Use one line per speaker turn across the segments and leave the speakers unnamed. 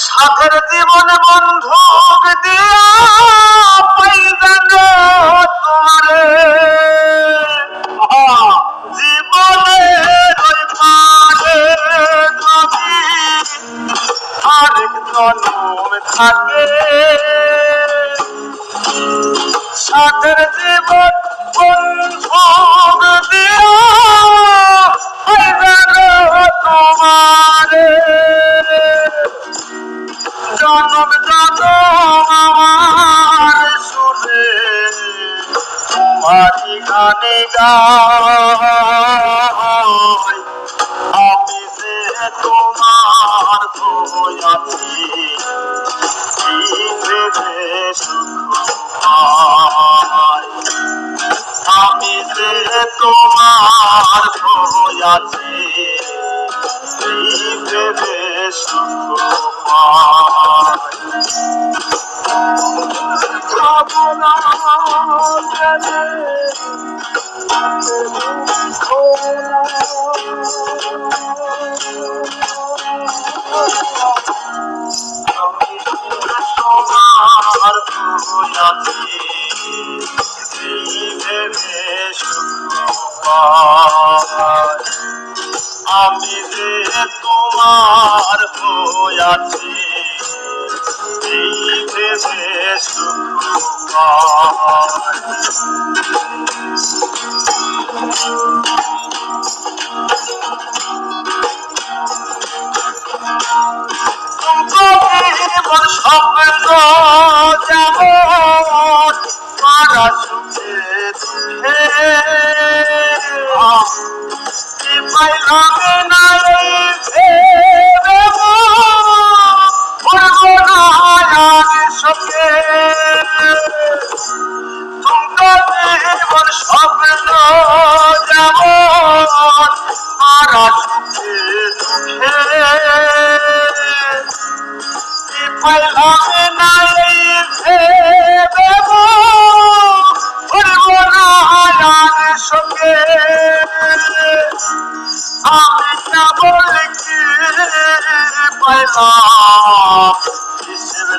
সাগর জীবন বন্ধু দিয়া গানে গাই আমি যে তোমার পাই। আমি যে তোমার ভয়াছি ভেবে সুখ পাই। আমি যে তোমার হয়াছি এই ভেবে সুখ পাই। জীবন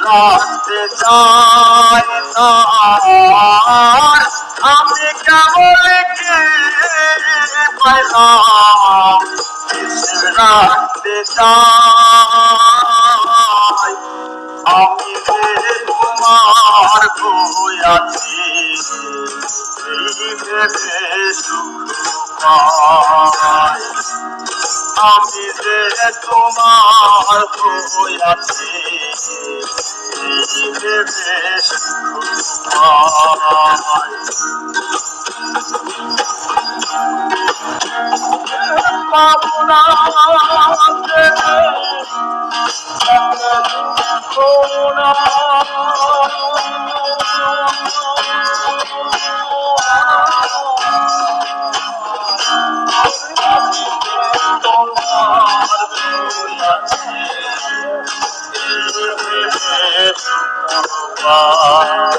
রাখতে চাই না আমি কেবল কি পাইলাম তোমার ভয়াছি এই ভেবে সুখ পাই আমি যে তোমার এই সুখ পাই পাবনা জীবন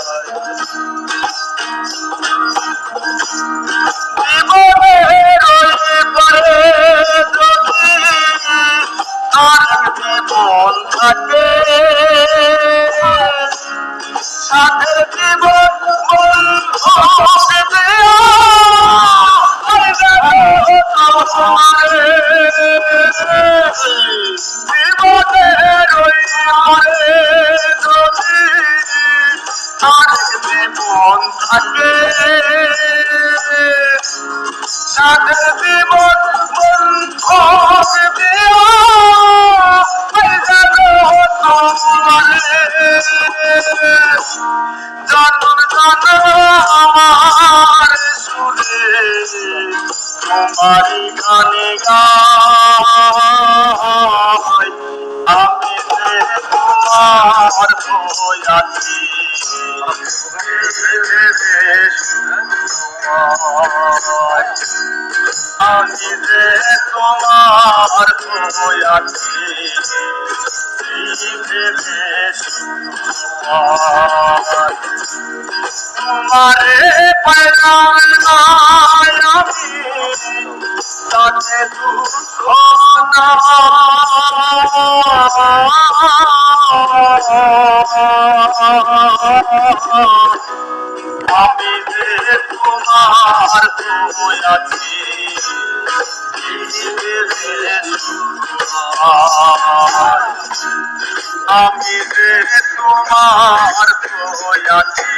আমার সুরে তোমারি গানে গাই আমি যে তোমার ভয়াছি আমি যে তোমার ভয়াছি তোমারে পেলাম না আমি আমি যে তোমার তুমি আছি আমি যে তোমার তুমি আছি